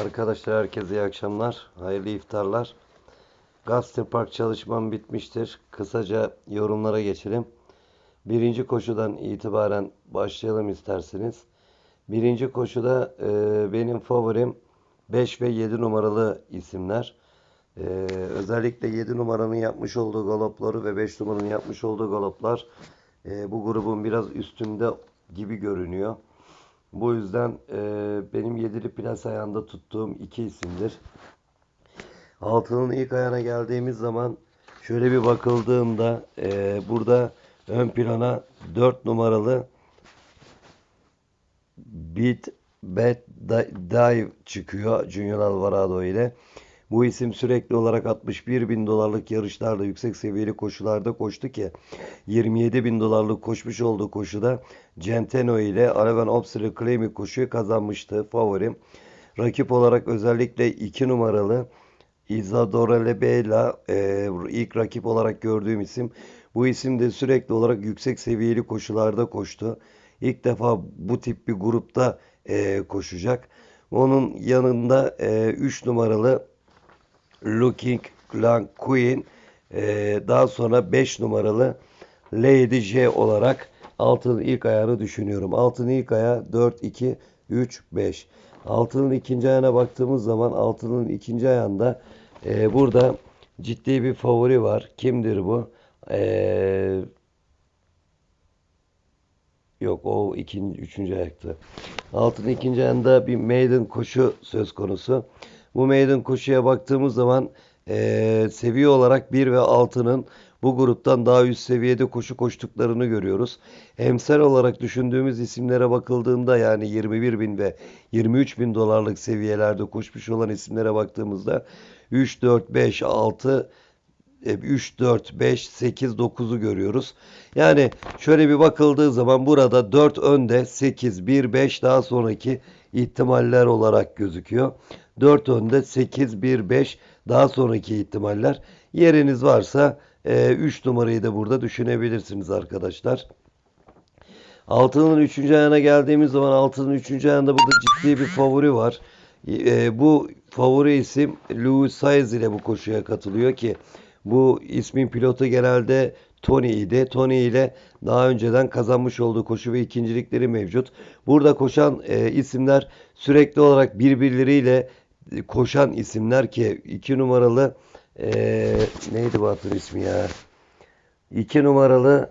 Arkadaşlar herkese iyi akşamlar. Hayırlı iftarlar. Gazete Park çalışmam bitmiştir. Kısaca yorumlara geçelim. Birinci koşudan itibaren başlayalım isterseniz. Birinci koşuda e, benim favorim 5 ve 7 numaralı isimler. E, özellikle 7 numaranın yapmış olduğu galopları ve 5 numaranın yapmış olduğu galoplar e, bu grubun biraz üstünde gibi görünüyor. Bu yüzden e, benim yedili plas ayağında tuttuğum iki isimdir. Altının ilk ayağına geldiğimiz zaman şöyle bir bakıldığında e, burada ön plana 4 numaralı Beat Bad Dive çıkıyor Junior Alvarado ile. Bu isim sürekli olarak 61 bin dolarlık yarışlarda yüksek seviyeli koşularda koştu ki 27 bin dolarlık koşmuş olduğu koşuda Centeno ile Araven Obstacle Claim'i koşuyu kazanmıştı favorim. Rakip olarak özellikle 2 numaralı Isadora Lebela e, ilk rakip olarak gördüğüm isim. Bu isim de sürekli olarak yüksek seviyeli koşularda koştu. İlk defa bu tip bir grupta e, koşacak. Onun yanında 3 e, numaralı Looking Lang Queen e, daha sonra 5 numaralı Lady J olarak altının ilk ayağını düşünüyorum. Altının ilk ayağı 4, 2, 3, 5. Altının ikinci ayağına baktığımız zaman altının ikinci ayağında e, burada ciddi bir favori var. Kimdir bu? Eee Yok o ikinci, üçüncü ayaktı. Altın ikinci ayında bir maiden koşu söz konusu. Bu maiden koşuya baktığımız zaman e, seviye olarak 1 ve 6'nın bu gruptan daha üst seviyede koşu koştuklarını görüyoruz. Emsal olarak düşündüğümüz isimlere bakıldığında yani 21 bin ve 23 bin dolarlık seviyelerde koşmuş olan isimlere baktığımızda 3, 4, 5, 6 3, 4, 5, 8, 9'u görüyoruz. Yani şöyle bir bakıldığı zaman burada 4 önde 8, 1, 5 daha sonraki ihtimaller olarak gözüküyor. 4 önde 8, 1, 5 daha sonraki ihtimaller. Yeriniz varsa 3 e, numarayı da burada düşünebilirsiniz arkadaşlar. Altının 3. ayağına geldiğimiz zaman altının 3. ayağında burada ciddi bir favori var. E, bu favori isim Louis Saez ile bu koşuya katılıyor ki bu ismin pilotu genelde Tony idi. Tony ile daha önceden kazanmış olduğu koşu ve ikincilikleri mevcut. Burada koşan e, isimler sürekli olarak birbirleriyle koşan isimler ki iki numaralı e, neydi bu atın ismi ya? İki numaralı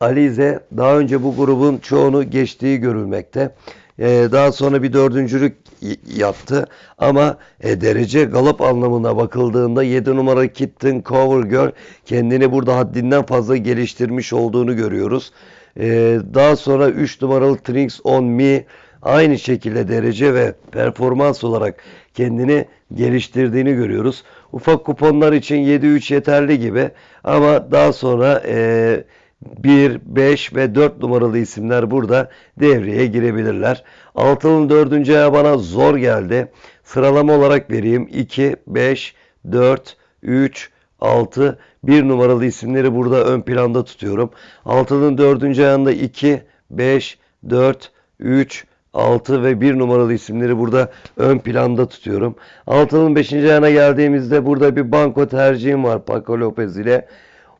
Alize daha önce bu grubun çoğunu geçtiği görülmekte. Ee, daha sonra bir dördüncülük yaptı. Ama e, derece galop anlamına bakıldığında 7 numara Kitten Cover Girl kendini burada haddinden fazla geliştirmiş olduğunu görüyoruz. Ee, daha sonra 3 numaralı Trinks On Me aynı şekilde derece ve performans olarak kendini geliştirdiğini görüyoruz. Ufak kuponlar için 7-3 yeterli gibi ama daha sonra e, 1, 5 ve 4 numaralı isimler burada devreye girebilirler. Altının dördüncü ayağı bana zor geldi. Sıralama olarak vereyim. 2, 5, 4, 3, 6, 1 numaralı isimleri burada ön planda tutuyorum. Altının dördüncü ayağında 2, 5, 4, 3, 6 ve 1 numaralı isimleri burada ön planda tutuyorum. Altının 5. ayağına geldiğimizde burada bir banko tercihim var Paco Lopez ile.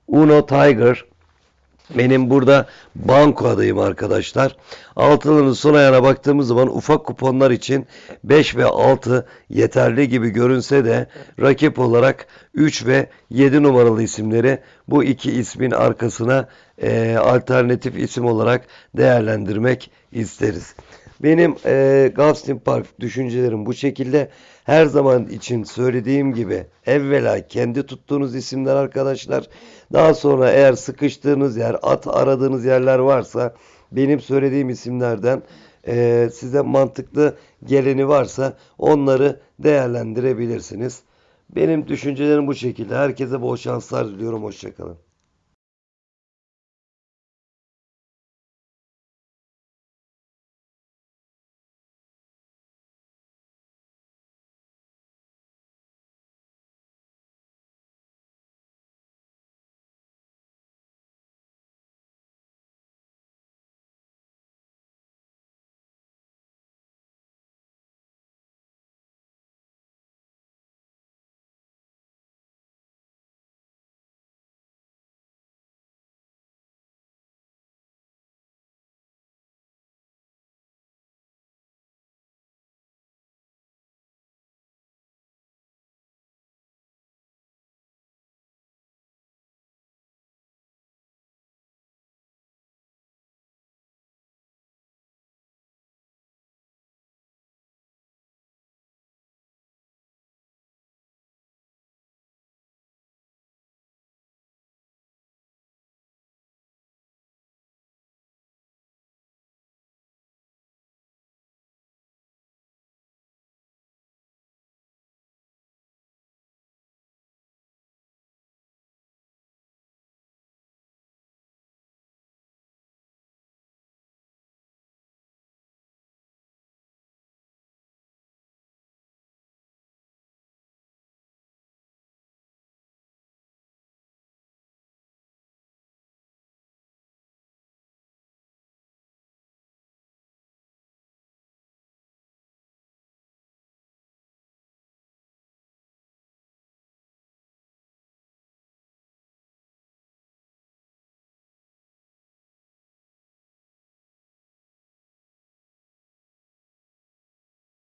Uno Tiger, benim burada banko adayım arkadaşlar. Altılının son ayağına baktığımız zaman ufak kuponlar için 5 ve 6 yeterli gibi görünse de rakip olarak 3 ve 7 numaralı isimleri bu iki ismin arkasına e, alternatif isim olarak değerlendirmek isteriz. Benim e, Gulfstream Park düşüncelerim bu şekilde. Her zaman için söylediğim gibi evvela kendi tuttuğunuz isimler arkadaşlar. Daha sonra eğer sıkıştığınız yer, at aradığınız yerler varsa benim söylediğim isimlerden e, size mantıklı geleni varsa onları değerlendirebilirsiniz. Benim düşüncelerim bu şekilde. Herkese bol şanslar diliyorum. Hoşçakalın.